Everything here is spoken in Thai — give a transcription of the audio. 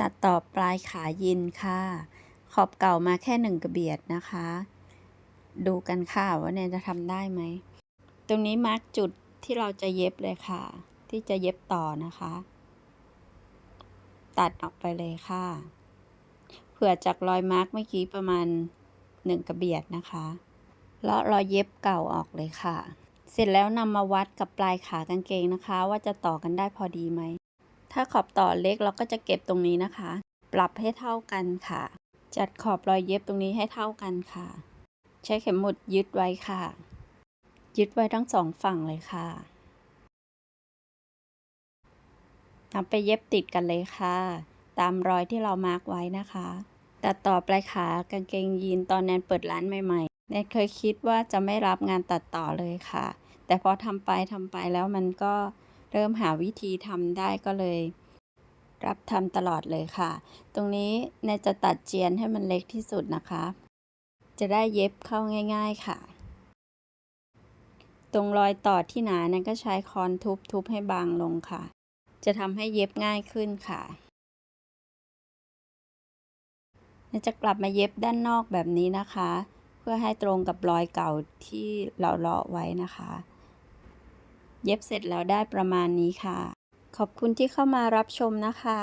ตัดต่อปลายขายินค่ะ ขอบเก่ามาแค่หนึ่งกระเบียดนะคะ ดูกันค่ะว่าเนี่ยจะทำได้ไหม ตรงนี้มาร์กจุดที่เราจะเย็บเลยค่ะ ที่จะเย็บต่อนะคะ ตัดออกไปเลยค่ะ เผื่อจากรอยมาร์กเมื่อกี้ประมาณหนึ่งกระเบียดนะคะแล้วรอยเย็บเก่าออกเลยค่ะ เสร็จแล้วนำมาวัดกับปลายขากางเกงนะคะ ว่าจะต่อกันได้พอดีไหม ถ้าขอบต่อเล็กเราก็จะเก็บตรงนี้นะคะ ปรับให้เท่ากันค่ะ จัดขอบรอยเย็บตรงนี้ให้เท่ากันค่ะ ใช้เข็มหมุดยึดไว้ค่ะ ยึดไว้ทั้งสองฝั่งเลยค่ะนำไปเย็บติดกันเลยค่ะ ตามรอยที่เรามาร์กไว้นะคะ ตัดต่อปลายขากางเกงยีนตอนแนนเปิดร้านใหม่ๆแนนเคยคิดว่าจะไม่รับงานตัดต่อเลยค่ะ แต่พอทำไปทำไปแล้วมันก็ เริ่มหาวิธีทำได้ก็เลย รับทำตลอดเลยค่ะ ตรงนี้แนจะตัดเจียนให้มันเล็กที่สุดนะคะ จะได้เย็บเข้าง่าย ๆค่ะ ตรงรอยต่อที่หนานั้นก็ใช้ค้อนทุบๆให้บางลงค่ะ จะทำให้เย็บง่ายขึ้นค่ะแนจะกลับมาเย็บด้านนอกแบบนี้นะคะ เพื่อให้ตรงกับรอยเก่าที่เราเลาะไว้นะคะ เย็บเสร็จแล้วได้ประมาณนี้ค่ะ ขอบคุณที่เข้ามารับชมนะคะ